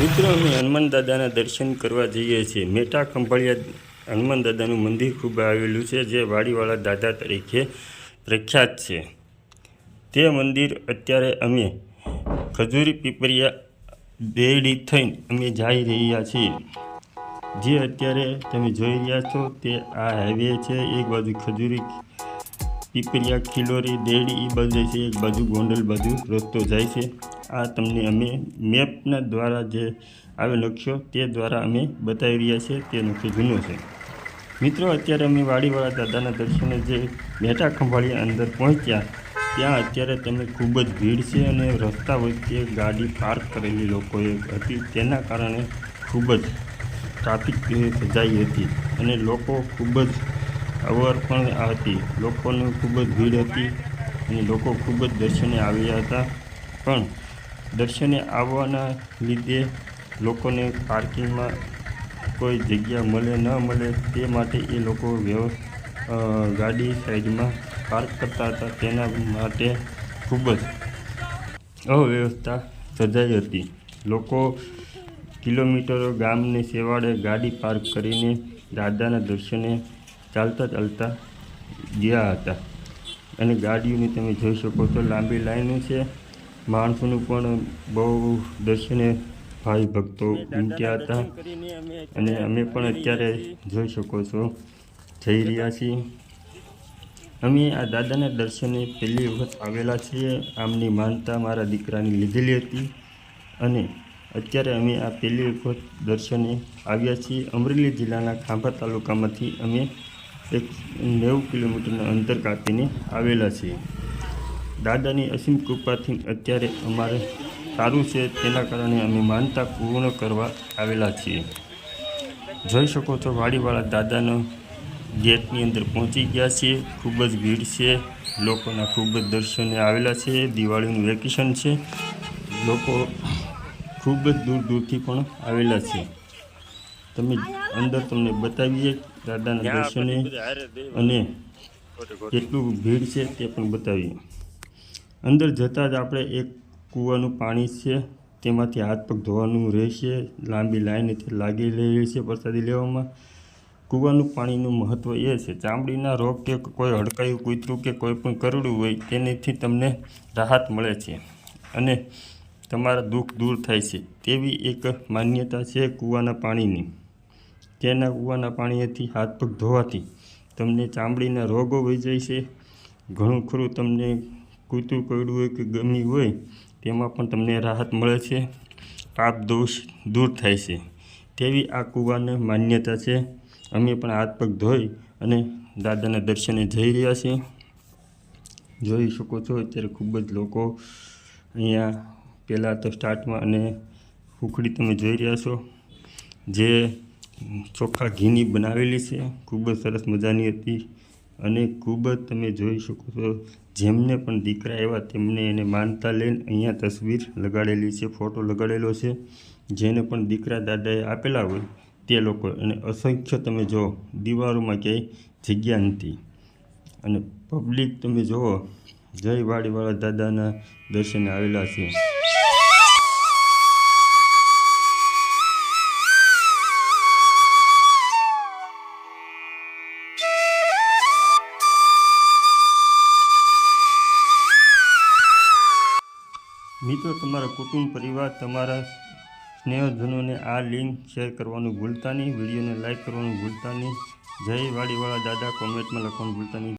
મિત્રો, અમે હનુમાન દાદાના દર્શન કરવા જઈએ છીએ. મેટા ખંભાળિયા હનુમાન દાદાનું મંદિર ખૂબ આવેલું છે, જે વાડીવાળા દાદા તરીકે પ્રખ્યાત છે. તે મંદિર અત્યારે અમે ખજૂરી પીપરિયા દેડી થઈને અમે જઈ રહ્યા છીએ. જે અત્યારે તમે જોઈ રહ્યા છો તે આ હાઈવે છે. એક બાજુ ખજૂરી પીપરિયા ખીલોરી દેડી એ બાજુ છે. એક બાજુ ગોંડલ બાજુ રસ્તો જાય છે. આ તમને અમે મેપના દ્વારા જે આવે નકશો તે દ્વારા અમે બતાવી રહ્યા છીએ. તે નકશો જૂનો છે. મિત્રો, અત્યારે અમે વાડીવાળા દાદાના દર્શને જે મેટા ખંભાળિયા અંદર પહોંચ્યા, ત્યાં અત્યારે તમે ખૂબ જ ભીડ છે અને રસ્તા વચ્ચે ગાડી પાર્ક કરેલી લોકોએ હતી. તેના કારણે ખૂબ જ ટ્રાફિક સજાઈ હતી અને લોકો ખૂબ જ અવર પણ હતી. લોકોની ખૂબ જ ભીડ હતી અને લોકો ખૂબ જ દર્શને આવ્યા હતા. પણ દર્શને આવવાના લીધે લોકોને પાર્કિંગમાં કોઈ જગ્યા મળે ન મળે તે માટે એ લોકો વ્યવ ગાડી સાઈડમાં પાર્ક કરતા હતા. તેના માટે ખૂબ જ અવ્યવસ્થા સર્જાઈ હતી. લોકો કિલોમીટરો ગામને સેવાડે ગાડી પાર્ક કરીને દાદાના દર્શને ચાલતા ચાલતા ગયા હતા. અને ગાડીઓની તમે જોઈ શકો છો લાંબી લાઈનો છે. માણસોનું પણ બહુ દર્શને ભાઈ ભક્તો ઉમટ્યા હતા. અને અમે પણ અત્યારે જોઈ શકો છો જઈ રહ્યા છીએ. અમે આ દાદાના દર્શને પહેલી વખત આવેલા છીએ આમની માનતા મારા દીકરાની લીધેલી હતી. અને અત્યારે અમે આ પહેલી વખત દર્શને આવ્યા છીએ. અમરેલી જિલ્લાના ખાંભા તાલુકામાંથી અમે એક નેવું કિલોમીટરના અંતર કાપીને આવેલા છીએ. દાદાની અસીમ કૃપાથી અત્યારે અમારે સારું છે તેના કારણે અમે માનતા પૂર્ણ કરવા આવેલા છીએ. જોઈ શકો છો વાડીવાળા દાદાનો ગેટની અંદર પહોંચી ગયા છીએ. ખૂબ જ ભીડ છે લોકોના ખૂબ જ દર્શને આવેલા છે દિવાળીનું વેકેશન છે. લોકો ખૂબ જ દૂર દૂરથી પણ આવેલા છે. તમે અંદર તમને બતાવીએ દાદાના દર્શને અને કેટલું ભીડ છે તે પણ બતાવીએ. અંદર જતાં જ આપણે એક કૂવાનું પાણી છે, તેમાંથી હાથ પગ ધોવાનું રહેશે, લાંબી લાઈન લાગી રહી છે પ્રસાદી લેવામાં. કૂવાનું પાણીનું મહત્ત્વ એ છે, ચામડીના રોગ કે કોઈ હડકાયું, કૂતરું કે કોઈ પણ કરડું હોય તેનાથી તમને રાહત મળે છે અને તમારા દુઃખ દૂર થાય છે. તેવી એક માન્યતા છે કૂવાના પાણીની. તેના કૂવાના પાણીથી હાથ પગ ધોવાથી તમને ચામડીના રોગો વહી જાય છે. ઘણું ખરું તમને કૂતરું કરડું હોય કે ગમી હોય, તેમાં પણ તમને રાહત મળે છે. પાપ દોષ દૂર થાય છે. તેવી આ કૂવાને માન્યતા છે. અમે પણ હાથ પગ ધોઈ અને દાદાના દર્શને જઈ રહ્યા છીએ. જોઈ શકો છો, અત્યારે ખૂબ જ લોકો અહીંયા પહેલાં તો સ્ટાર્ટમાં અને ઉખડી તમે જોઈ રહ્યા છો. જે ચોખ્ખા ઘીની બનાવેલી છે. ખૂબ જ સરસ મજાની હતી. અને ખૂબ જ તમે જોઈ શકો છો, જેમને પણ દીકરા એવા તેમને એને માનતા લઈને અહીંયા તસવીર લગાડેલી છે, ફોટો લગાડેલો છે. જેને પણ દીકરા દાદાએ આપેલા હોય તે લોકો, અને અસંખ્ય તમે જુઓ દિવારોમાં ક્યાંય જગ્યા નથી. અને પબ્લિક તમે જુઓ જય વાડીવાળા દાદાના દર્શને આવેલા છે. મિત્રો, તમારા કુટુંબ, પરિવાર, તમારા સ્નેહજનોને આ લિંક શેર કરવાનું ભૂલતા નહીં. વિડીયોને લાઇક કરવાનું ભૂલતા નહીં. જય વાડીવાળા દાદા, કોમેન્ટમાં લખવાનું ભૂલતા નહીં.